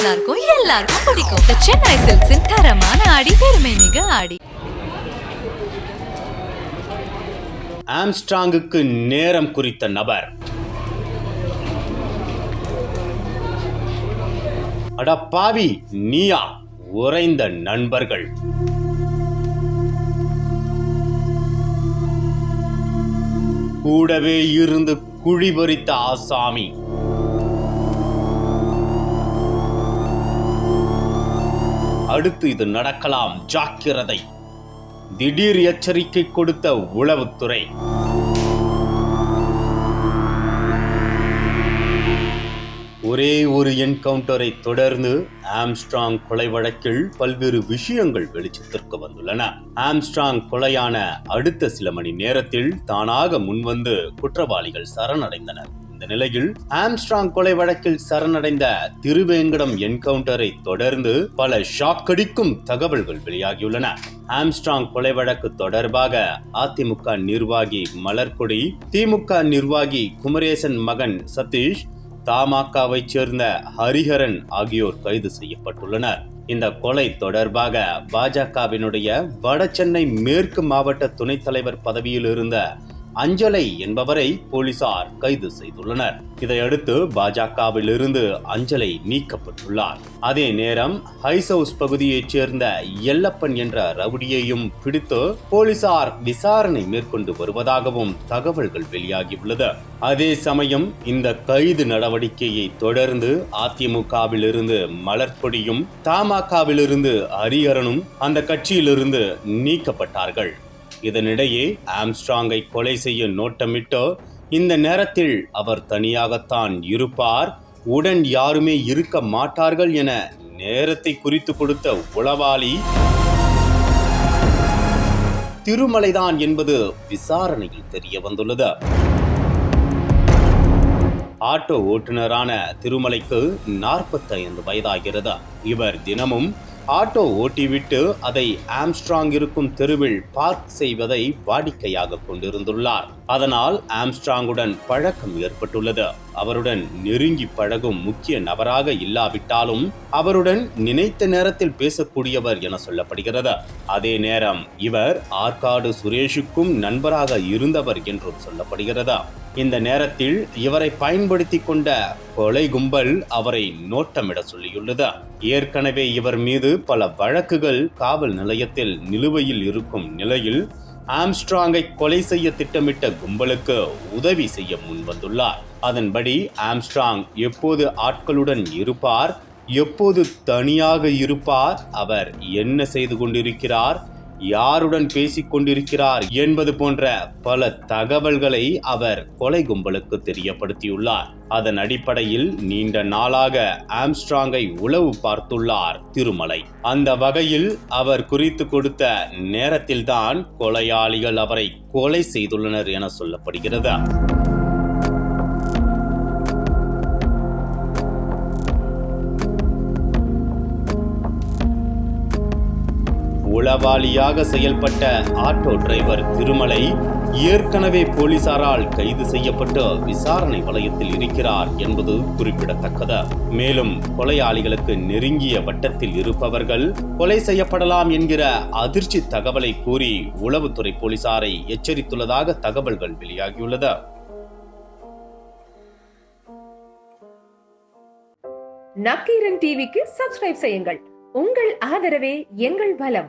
நல்லா இருக்கும் எல்லாருக்கும் பிடிக்கும். The சென்னை சில்க்ஸின் தரமான ஆடி பெருமை மிக ஆடி. ஆம்ஸ்ட்ராங்குக்கு நேரம் குறித்த நபர். அட பாவி நீயா? உறைந்த நண்பர்கள். கூடவே இருந்து குழிபறித்த ஆசாமி. அடுத்து இது நடக்கலாம். ஜாக்கிரதை. திடீர் எச்சரிக்கை கொடுத்த உளவுத்துறை. ஒரே ஒரு என்கவுண்டரை தொடர்ந்து ஆம்ஸ்ட்ராங் கொலை வழக்கில் பல்வேறு விஷயங்கள் வெளிச்சத்திற்கு வந்துள்ளன. ஆம்ஸ்ட்ராங் கொலையான அடுத்த சில மணி நேரத்தில் தானாக முன்வந்து குற்றவாளிகள் சரணடைந்தனர். இந்த நிலையில் ஆம்ஸ்ட்ராங் கொலை வழக்கில் சரணடைந்த திருவேங்கடம் என்கவுண்டரை தொடர்ந்து பல ஷாக்கடிக்கும் தகவல்கள் வெளியாகியுள்ளன. ஆம்ஸ்ட்ராங் கொலை வழக்கு தொடர்பாக அதிமுக நிர்வாகி மலர்கொடி திமுக நிர்வாகி குமரேசன் மகன் சதீஷ் தமாகவை சேர்ந்த ஹரிஹரன் ஆகியோர் கைது செய்யப்பட்டுள்ளனர். இந்த கொலை தொடர்பாக பாஜகவினுடைய வடசென்னை மேற்கு மாவட்ட துணைத் தலைவர் பதவியில் இருந்த அஞ்சலை என்பவரை போலீசார் கைது செய்துள்ளனர். இதையடுத்து பாஜகவில் இருந்து அஞ்சலை நீக்கப்பட்டுள்ளார். அதே நேரம் ஹைஸ் ஹவுஸ் பகுதியைச் சேர்ந்த எல்லப்பன் என்ற ரவுடியையும் பிடித்து போலீசார் விசாரணை மேற்கொண்டு வருவதாகவும் தகவல்கள் வெளியாகியுள்ளது. அதே சமயம் இந்த கைது நடவடிக்கையை தொடர்ந்து அதிமுகவில் இருந்து மலர்கொடியும் தமாகவில் இருந்து ஹரிஹரனும் அந்த கட்சியிலிருந்து நீக்கப்பட்டார்கள். இதனிடையே ஆம்ஸ்ட்ராங்கை கொலை செய்ய நோட்டமிட்டு இந்த நேரத்தில் அவர் தனியாகத்தான் இருப்பார். உடன் யாருமே இருக்க மாட்டார்கள் என நேரத்தை குறித்து கொடுத்த உளவாளி. திருமலைதான் என்பது விசாரணையில் தெரிய வந்துள்ளது ஆட்டோ ஓட்டுநரான திருமலைக்கு 45 வயதாகிறது. இவர் தினமும் ஆட்டோ ஓட்டிவிட்டு அதை ஆம்ஸ்ட்ராங் இருக்கும் தெருவில் பார்க் செய்வதை வாடிக்கையாக கொண்டிருந்துள்ளார். அதனால் ஆம்ஸ்ட்ராங்குடன் பழக்கம் ஏற்பட்டுள்ளது. அவருடன் நெருங்கி பழகும் முக்கிய நபராக இல்லாவிட்டாலும் அவருடன் நினைத்த நேரத்தில் பேசக்கூடியவர் என சொல்லப்படுகிறது. அதே நேரம் இவர் ஆற்காடு சுரேஷுக்கும் நண்பராக இருந்தவர் என்றும் சொல்லப்படுகிறது. இந்த நேரத்தில் இவரை பயன்படுத்தி கொண்ட கொலை கும்பல் அவரை நோட்டமிட சொல்லியுள்ளது. ஏற்கனவே இவர் மீது பல வழக்குகள் காவல் நிலையத்தில் நிலுவையில் இருக்கும் நிலையில் ஆம்ஸ்ட்ராங்கை கொலை செய்ய திட்டமிட்ட கும்பலுக்கு உதவி செய்ய முன்வந்துள்ளார். அதன்படி ஆம்ஸ்ட்ராங் எப்போது ஆட்களுடன் இருப்பார் எப்போது தனியாக இருப்பார் அவர் என்ன செய்து கொண்டிருக்கிறார் யாருடன் பேசிக் கொண்டிருக்கிறார் என்பது போன்ற பல தகவல்களை அவர் கொலை கும்பலுக்கு தெரியப்படுத்தியுள்ளார். அதன் அடிப்படையில் நீண்ட நாளாக ஆம்ஸ்ட்ராங்கை உளவு பார்த்துள்ளார் திருமலை. அந்த வகையில் அவர் குறித்து கொடுத்த நேரத்தில்தான் கொலையாளிகள் அவரை கொலை செய்துள்ளனர் என சொல்லப்படுகிறது. உளவாளியாக செயல்பட்ட ஆட்டோ டிரைவர் திருமலை ஏற்கனவே போலீசாரால் கைது செய்யப்பட்டு விசாரணை வலயத்தில் இருக்கிறார் என்பது குறிப்பிடத்தக்கது. மேலும் கொலையாளிகளுக்கு நெருங்கிய வட்டத்தில் இருப்பவர்கள் கொலை செய்யப்படலாம் என்கிற அதிர்ச்சி தகவலை கூறி உளவுத்துறை போலீசாரை எச்சரித்துள்ளதாக தகவல்கள் வெளியாகியுள்ளது. நக்கீரன் டிவிக்கு சப்ஸ்கிரைப் செய்யுங்கள். உங்கள் ஆதரவே எங்கள் பலம்